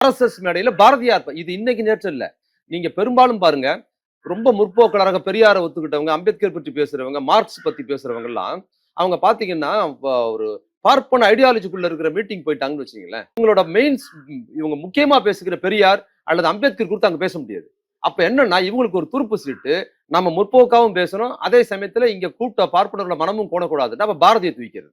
RSS மேடையில பாரதியார் இது இன்னைக்கு நேற்று இல்ல. நீங்க பெரும்பாலும் பாருங்க ரொம்ப முற்போக்கலராக பெரியாரை ஒத்துக்கிட்டவங்க அம்பேத்கர் பற்றி பேசுறவங்க மார்க்ஸ் பத்தி பேசுறவங்க எல்லாம் அவங்க பாத்தீங்கன்னா ஒரு பார்ப்பன ஐடியாலஜிக்குள்ள இருக்கிற மீட்டிங் போயிட்டாங்கன்னு வச்சுங்களேன் இவங்களோட மெயின்ஸ் இவங்க முக்கியமா பேசுகிற பெரியார் அல்லது அம்பேத்கர் குறித்து அங்க பேச முடியாது. அப்ப என்னன்னா இவங்களுக்கு ஒரு துருப்பு சீட்டு நம்ம முற்போக்காவும் பேசணும் அதே சமயத்துல இங்க கூட்ட பார்ப்பனர்கள மனமும் கோணக்கூடாது நம்ம பாரதியை தூக்கிறது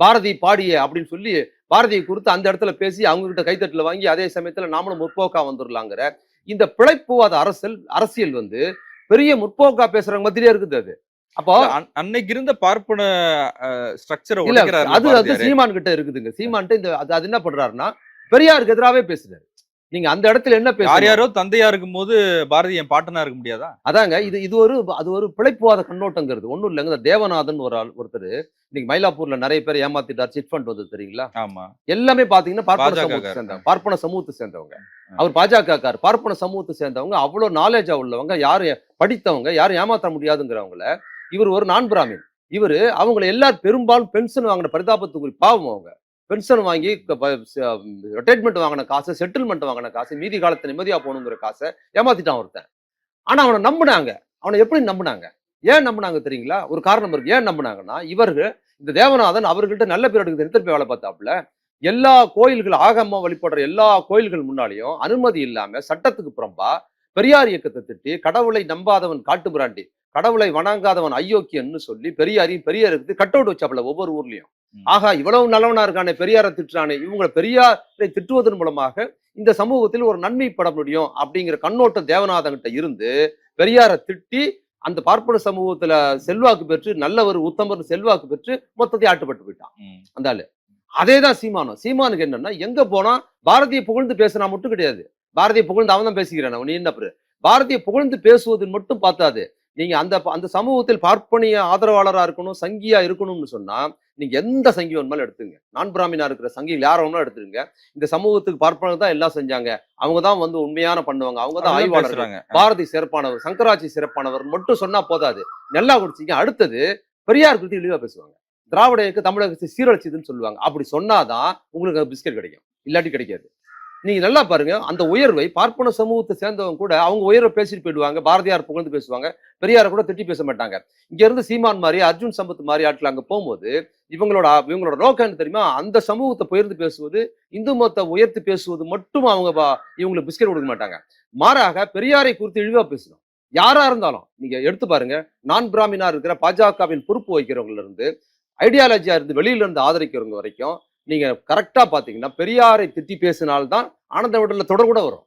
பாரதி பாடிய அப்படின்னு சொல்லி பாரதியை குறித்து அந்த இடத்துல பேசி அவங்க கிட்ட கைத்தட்டல வாங்கி அதே சமயத்துல நாமளும் முற்போக்கா வந்துடலாங்கிற இந்த பிழைப்புவாத அரசியல் அரசியல் வந்து பெரிய முற்போக்கா பேசுறவங்க மத்தியிலே இருக்குது அது. அப்போ அன்னைக்கு இருந்த பார்ப்பன ஸ்ட்ரக்சரை அது அது சீமான் கிட்ட இருக்குதுங்க. சீமான்ட்ட இந்த அது என்ன பண்றாருன்னா பெரியாருக்கு எதிராவே பேசுறாரு. நீங்க அந்த இடத்துல என்ன யார் பேசுறாரு யாரோ தந்தையா இருக்கும் போது பாரதி என் பாட்டனா இருக்க முடியாதா? அதாங்க இது இது ஒரு அது ஒரு பிழைப்புவாத கண்ணோட்டங்கிறது. ஒண்ணும் இல்லைங்க. தேவநாதன் ஒரு ஆள் ஒருத்தர். இன்னைக்கு மயிலாப்பூர்ல நிறைய பேர் ஏமாத்திட்டார் சிட் ஃபண்ட் வந்து தெரியுங்களா? ஆமா. எல்லாமே பாத்தீங்கன்னா பார்ப்பன சமூகத்தை. சேர்ந்தவங்க. பார்ப்பன சமூகத்தை சேர்ந்தவங்க. அவர் பாஜக கார் பார்ப்பன சமூகத்தை சேர்ந்தவங்க. அவ்வளவு நாலேஜா உள்ளவங்க. யாரும் படித்தவங்க யாரும் ஏமாத்த முடியாதுங்கிறவங்கள இவர் ஒரு நான் பிராமின் இவரு அவங்களை எல்லாரும் பெரும்பாலும் பென்ஷன் வாங்கின பரிதாபத்துக்குரிய பாவம் அவங்க. பென்ஷன் வாங்கி ரிட்டைர்மெண்ட் வாங்கின காசு செட்டில்மெண்ட் வாங்கின காசு மீதி காலத்தை நிம்மதியா போகணுங்கிற காசை ஏமாத்திட்டான் ஒருத்தன். ஆனா அவனை நம்பினாங்க. அவனை எப்படி நம்பினாங்க? ஏன் நம்பினாங்க தெரியுங்களா? ஒரு காரணம் இருக்கு. ஏன் நம்பினாங்கன்னா இவர்கள் இந்த தேவநாதன் அவர்கிட்ட நல்ல பேர் எடுக்குது திருப்பி வேலை பார்த்தாப்புல எல்லா கோயில்கள் ஆகமா வழிபடுற எல்லா கோயில்கள் முன்னாலேயும் அனுமதி இல்லாம சட்டத்துக்கு புறம்பா பெரியார் இயக்கத்தை திட்டி கடவுளை நம்பாதவன் காட்டுமிராண்டி கடவுளை வணங்காதவன் ஐயோக்கியன்னு சொல்லி பெரியாரையும் பெரியாருக்கு கட் அவுட் வச்சாப்புல ஒவ்வொரு ஊர்லயும். ஆகா இவ்வளவு நல்லவனா இருக்கானே பெரியாரை திட்டுறானே இவங்களை பெரியாரை திட்டுவதன் மூலமாக இந்த சமூகத்தில் ஒரு நன்மை பட முடியும் அப்படிங்கிற கண்ணோட்டம் தேவநாதன்கிட்ட இருந்து பெரியாரை திட்டி அந்த பார்ப்பன சமூகத்துல செல்வாக்கு பெற்று நல்லவர் உத்தமர் செல்வாக்கு பெற்று மொத்தத்தையும் ஆட்டுப்பட்டு போயிட்டான். அந்த ஆளு. அதே தான் சீமானம். சீமானுக்கு என்னன்னா எங்க போனா பாரதியை புகழ்ந்து பேசினா மட்டும் கிடையாது. பாரதியை புகழ்ந்து அவன் தான் பேசிக்கிறான் நீ என்ன பாரு. பாரதியை புகழ்ந்து பேசுவது மட்டும் பார்த்தாது. நீங்க அந்த அந்த சமூகத்தில் பார்ப்பனிய ஆதரவாளரா இருக்கணும் சங்கியா இருக்கணும்னு சொன்னா நீங்க எந்த சங்கி வேணுமாலும் எடுத்துங்க நான் பிராமினா இருக்கிற சங்கிகள் யார வேணுமாலும் எடுத்துருங்க இந்த சமூகத்துக்கு பார்ப்பனர் தான் எல்லாம் செஞ்சாங்க. அவங்க தான் வந்து உண்மையான பண்ணுவாங்க. அவங்க தான் பேசுறாங்க. பாரதி சிறப்பானவர் சங்கராச்சி சிறப்பானவர் மட்டும் சொன்னா போதாது. நல்லா குடிச்சிங்க. அடுத்தது பெரியார் குறித்து இழிவா பேசுவாங்க. திராவிட இயக்க தமிழகத்தை சீரழிச்சதுன்னு சொல்லுவாங்க. அப்படி சொன்னாதான் உங்களுக்கு பிஸ்கட் கிடைக்கும். இல்லாட்டி கிடைக்காது. நீங்க நல்லா பாருங்க அந்த உயர்வை பார்ப்பன சமூகத்தை சேர்ந்தவங்க கூட அவங்க உயர்வை பேசிட்டு போயிடுவாங்க பாரதியார் புகழ்ந்து பேசுவாங்க பெரியாரை கூட திட்டி பேச மாட்டாங்க. இங்க இருந்து சீமான் மாதிரி அர்ஜுன் சம்பத் மாதிரி ஆட்கள் அங்க போகும்போது இவங்களோட இவங்களோட நோக்கம் என்ன தெரியுமா? அந்த சமூகத்தை புயர்ந்து பேசுவது இந்து மதத்தை உயர்த்தி பேசுவது மட்டும் அவங்க இவங்களுக்கு பிஸ்கட் கொடுக்க மாட்டாங்க. மாறாக பெரியாரை குறித்து இழிவா பேசணும். யாரா இருந்தாலும் நீங்க எடுத்து பாருங்க நான் பிராமினா இருக்கிற பாஜகவின் பொறுப்பு வகிக்கிறவங்கல இருந்து ஐடியாலஜியா இருந்து வெளியில இருந்து ஆதரிக்கிறவங்க வரைக்கும் நீங்கள் கரெக்டாக பார்த்தீங்கன்னா பெரியாரை திட்டி பேசினால்தான் ஆனந்த விடலில் தொடர் கூட வரும்.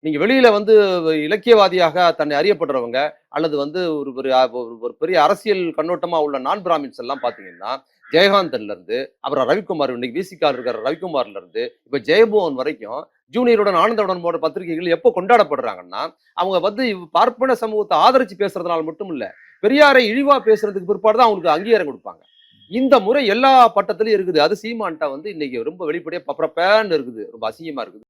நீங்கள் வெளியில் வந்து இலக்கியவாதியாக தன்னை அறியப்படுறவங்க அல்லது வந்து ஒரு ஒரு ஒரு- ஒரு பெரிய அரசியல் கண்ணோட்டமாக உள்ள நான் பிராமின்ஸ் எல்லாம் பார்த்தீங்கன்னா ஜெயகாந்தன்லேருந்து அப்புறம் ரவிக்குமார் இன்னைக்கு விசிக்கார் இருக்கிற ரவிக்குமார்லேருந்து இப்போ ஜெயபோவன் வரைக்கும் ஜூனியருடன் ஆனந்தவுடன் போன்ற பத்திரிகைகள் எப்போ கொண்டாடப்படுறாங்கன்னா அவங்க வந்து பார்ப்பன சமூகத்தை ஆதரித்து பேசுறதுனால மட்டும் இல்லை பெரியாரை இழிவாக பேசுறதுக்கு பிற்பாடு தான் அவங்களுக்கு அங்கீகாரம் கொடுப்பாங்க. இந்த முறை எல்லா பட்டத்திலையும் இருக்குது. அது சீமான்ட்டா வந்து இன்னைக்கு ரொம்ப வெளிப்படையா பப்பரப்பேன்னு இருக்குது. ரொம்ப அசிங்கமா இருக்குது.